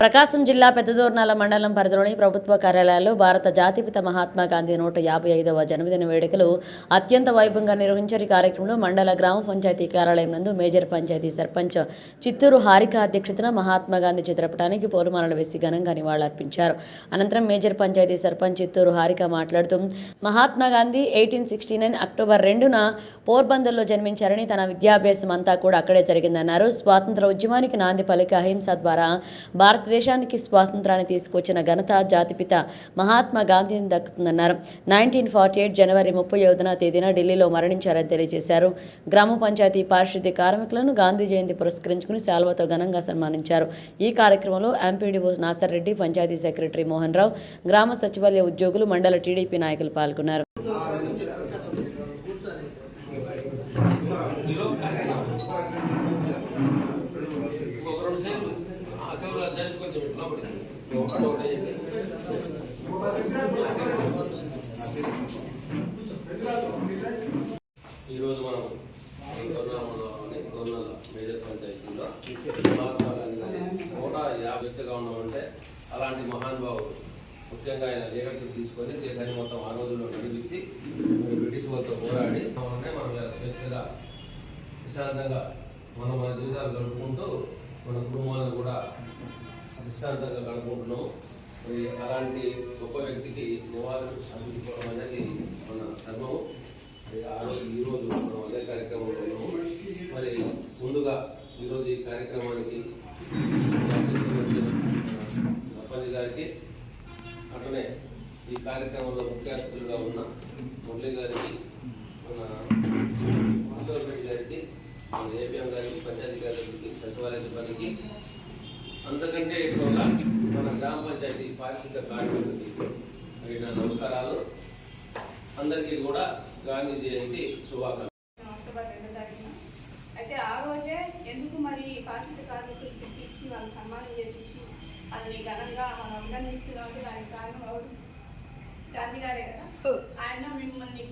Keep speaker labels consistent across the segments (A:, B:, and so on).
A: ప్రకాశం జిల్లా పెద్దదోర్నాల మండలం పరిధిలోని ప్రభుత్వ కార్యాలయాల్లో భారత జాతిపిత మహాత్మా గాంధీ నూట యాభై ఐదవ జన్మదిన వేడుకలు అత్యంత వైభవంగా నిర్వహించారు. ఈ కార్యక్రమంలో మండల గ్రామ పంచాయతీ కార్యాలయం నందు మేజర్ పంచాయతీ సర్పంచ్ చిత్తూరు హారిక అధ్యక్షతన మహాత్మా గాంధీ చిత్రపటానికి పూలమాలలు వేసి ఘనంగా నివాళులర్పించారు. అనంతరం మేజర్ పంచాయతీ సర్పంచ్ చిత్తూరు హారిక మాట్లాడుతూ Mahatma Gandhi eighteen sixty nine October రెండున పోర్బందర్లో జన్మించారని తన విద్యాభ్యాసం అంతా కూడా అక్కడే జరిగిందన్నారు. స్వాతంత్ర ఉద్యమానికి నాంది పలికి అహింస ద్వారా భారతదేశానికి స్వాతంత్రాన్ని తీసుకొచ్చిన ఘనత జాతిపిత మహాత్మా గాంధీని దక్కుతుందన్నారు. నైన్టీన్ ఫార్టీ ఎయిట్ జనవరి ముప్పై ఐదున తేదీన ఢిల్లీలో మరణించారని తెలియజేశారు. గ్రామ పంచాయతీ పారిశుద్ధ్య కార్మికులను గాంధీ జయంతి పురస్కరించుకుని శాల్వతో ఘనంగా సన్మానించారు. ఈ కార్యక్రమంలో ఎంపీడీఓ నాసర్ రెడ్డి పంచాయతీ సెక్రటరీ మోహన్ రావు గ్రామ సచివాలయ ఉద్యోగులు మండల టీడీపీ నాయకులు పాల్గొన్నారు.
B: ఈరోజు మనం గవర్నర్లోని గవర్నర్ మేజర్ పంచాయతీలో మహాత్మా గాంధీ గారి నూట యాభై ఉన్నామంటే అలాంటి మహానుభావుడు ముఖ్యంగా ఆయన లీడర్షిప్ తీసుకొని దేశాన్ని మొత్తం ఆ రోజుల్లో నడిపించి బ్రిటిష్ వాళ్ళతో పోరాడి మనం స్వేచ్ఛగా ప్రశాంతంగా మనం మన జీవితాలు గడుపుకుంటూ మన కుటుంబాలను కూడా ప్రశాంతంగా కనుక్కుంటున్నాం. మరి అలాంటి గొప్ప వ్యక్తికి నివాళులు అందించుకోవడం అనేది మన ధర్మము మరి ఆ రోజు ఈరోజు మనం అదే కార్యక్రమంలో మరి ముందుగా ఈరోజు ఈ కార్యక్రమానికి సర్పంచ్ గారికి అట్లనే ఈ కార్యక్రమంలో ముఖ్య అతిథులుగా ఉన్న మురళి గారికి మన కిషోర్ గారికి మన ఏపీఎం గారికి పంచాయతీ గారికి సచివాలయ సిబ్బందికి అంతకంటే ఎక్కువగా మన గ్రామ పంచాయతీ పారిశుద్ధ కార్మికులకి మరి నా నమస్కారాలు. అందరికీ కూడా గాంధీ జయంతి శుభాకాంక్షలు.
C: అక్టోబర్ రెండో తారీఖున. అయితే ఆ రోజే ఎందుకు మరి పారిశుద్ధ కార్మికులు పిలిపించి వాళ్ళని సన్మానం చేపించి అది ఘనంగా మనం అభినందిస్తున్నామంటే దానికి కారణం ఎవరు? గాంధీ గారే కదా. ఆయన మిమ్మల్ని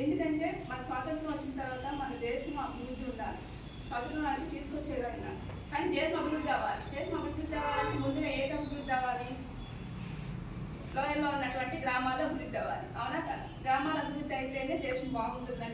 C: ఎందుకంటే మన స్వాతంత్రం వచ్చిన తర్వాత మన దేశం అభివృద్ధి ఉండాలి. స్వాతంత్రం అనేది తీసుకొచ్చేది ఆయన కానీ దేశం అభివృద్ధి అవ్వాలి దేశం అభివృద్ధి అవ్వాలంటే ముందుగా ఏది అభివృద్ధి అవ్వాలి లోయల్లో ఉన్నటువంటి గ్రామాలు అభివృద్ధి అవ్వాలి. అవునా కదా? గ్రామాల అభివృద్ధి అయితేనే దేశం బాగుంటుందని